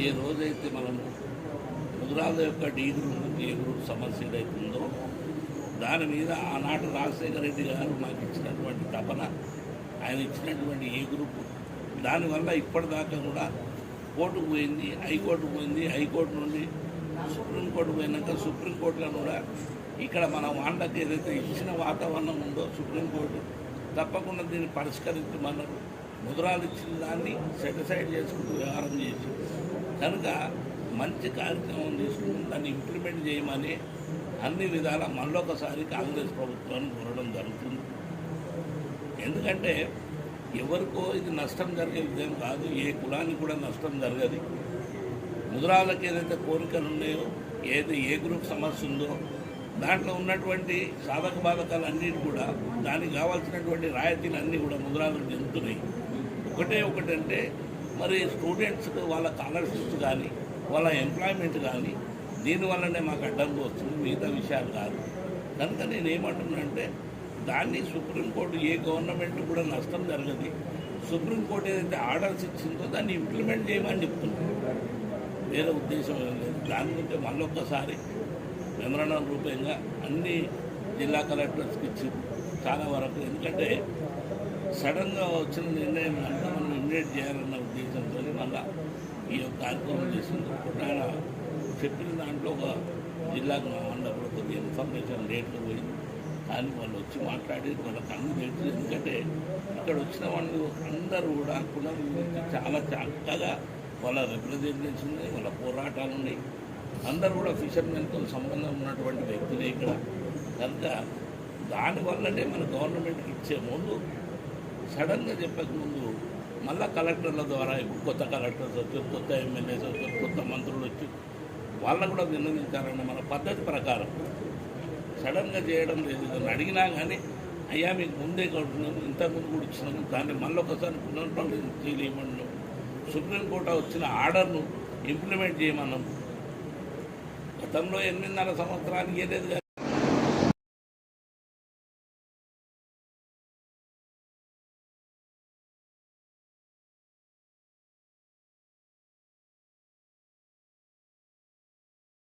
ఏ రోజైతే మనము ముద్రాల యొక్క డీ ఏ గ్రూప్ సమస్య ఏదైతుందో దాని మీద ఆనాడు రాజశేఖర రెడ్డి గారు నాకు ఇచ్చినటువంటి తపన ఆయన ఇచ్చినటువంటి ఏ గ్రూపు? దానివల్ల ఇప్పటిదాకా కూడా కోర్టుకు పోయింది హైకోర్టు పోయింది హైకోర్టు నుండి సుప్రీంకోర్టు పోయినాక సుప్రీంకోర్టులో కూడా ఇక్కడ మన వాళ్ళకి ఏదైతే ఇచ్చిన వాతావరణం ఉందో సుప్రీంకోర్టు తప్పకుండా దీన్ని పరిష్కరించమన్నారు ముద్రాలు ఇచ్చిన దాన్ని సెటిసైడ్ చేసుకుంటూ వ్యవహారం చేసి కనుక మంచి కార్యక్రమం తీసుకుని దాన్ని ఇంప్లిమెంట్ చేయమని అన్ని విధాల మళ్ళొకసారి కాంగ్రెస్ ప్రభుత్వాన్ని కోరడం జరుగుతుంది. ఎందుకంటే ఎవరికో ఇది నష్టం జరిగేదేం కాదు ఏ కులానికి కూడా నష్టం జరగదు. ముదురాలకు ఏదైతే కోరికలు ఉన్నాయో ఏది ఏ గ్రూప్ సమస్య ఉందో దాంట్లో ఉన్నటువంటి సాధక బాధకాలు అన్నిటి కూడా దానికి కావాల్సినటువంటి రాయితీలు అన్నీ కూడా ముద్రాలకు చెందుతున్నాయి ఒకటే ఒకటంటే మరి స్టూడెంట్స్కి వాళ్ళ స్కాలర్షిప్స్ కానీ వాళ్ళ ఎంప్లాయ్మెంట్ కానీ దీనివల్లనే మాకు అడ్డంకి వస్తుంది మిగతా విషయాలు కాదు. కనుక నేను ఏమంటున్నానంటే దాన్ని సుప్రీంకోర్టు ఏ గవర్నమెంట్ కూడా నష్టం జరగదు. సుప్రీంకోర్టు ఏదైతే ఆర్డర్స్ ఇచ్చిందో దాన్ని ఇంప్లిమెంట్ చేయమని చెప్తున్నారు వేరే ఉద్దేశం ఏం లేదు. దాని గురించి మళ్ళొక్కసారి మెమరణం రూపంగా అన్ని జిల్లా కలెక్టర్స్కి ఇచ్చి చాలా వరకు. ఎందుకంటే సడన్గా వచ్చిన నిర్ణయం అంతా మనం ఇమిడియేట్ చేయాలన్న ఉద్దేశంతో మళ్ళా ఈ యొక్క కార్యక్రమం చేసింది. ఆయన చెప్పిన దాంట్లో ఒక జిల్లాకు మా ఉన్నప్పుడు కొద్దిగా ఇన్ఫర్మేషన్ లేట్గా పోయింది. కానీ వాళ్ళు వచ్చి మాట్లాడి వాళ్ళ కన్ను తెలుసు ఎందుకంటే ఇక్కడ వచ్చిన వాళ్ళు అందరూ కూడా కులం చాలా చక్కగా వాళ్ళ రిప్రజెంటేషన్ ఉన్నాయి వాళ్ళ పోరాటాలు ఉన్నాయి. అందరూ కూడా ఫిషర్మెన్తో సంబంధం ఉన్నటువంటి వ్యక్తులే ఇక్కడ. కనుక దానివల్లనే మన గవర్నమెంట్కి ఇచ్చే ముందు సడన్గా చెప్పక ముందు మళ్ళా కలెక్టర్ల ద్వారా ఇప్పుడు కొత్త కలెక్టర్స్ వచ్చి కొత్త ఎమ్మెల్యేస్ వచ్చి కొత్త మంత్రులు వచ్చి వాళ్ళకు కూడా నిర్ణయించాలన్న మన పద్ధతి ప్రకారం. సడన్గా చేయడం లేదు. ఇదని అడిగినా కానీ అయ్యా మీకు ముందే కడుతున్నాము ఇంతకుముందు కూడా ఇచ్చినాము దాన్ని మళ్ళీ ఒకసారి పునర్పరిశీలన చేయలేమన్నాం సుప్రీంకోర్టు వచ్చిన ఆర్డర్ను ఇంప్లిమెంట్ చేయమన్నాం గతంలో ఎనిమిదిన్నర సంవత్సరానికి ఏలేదు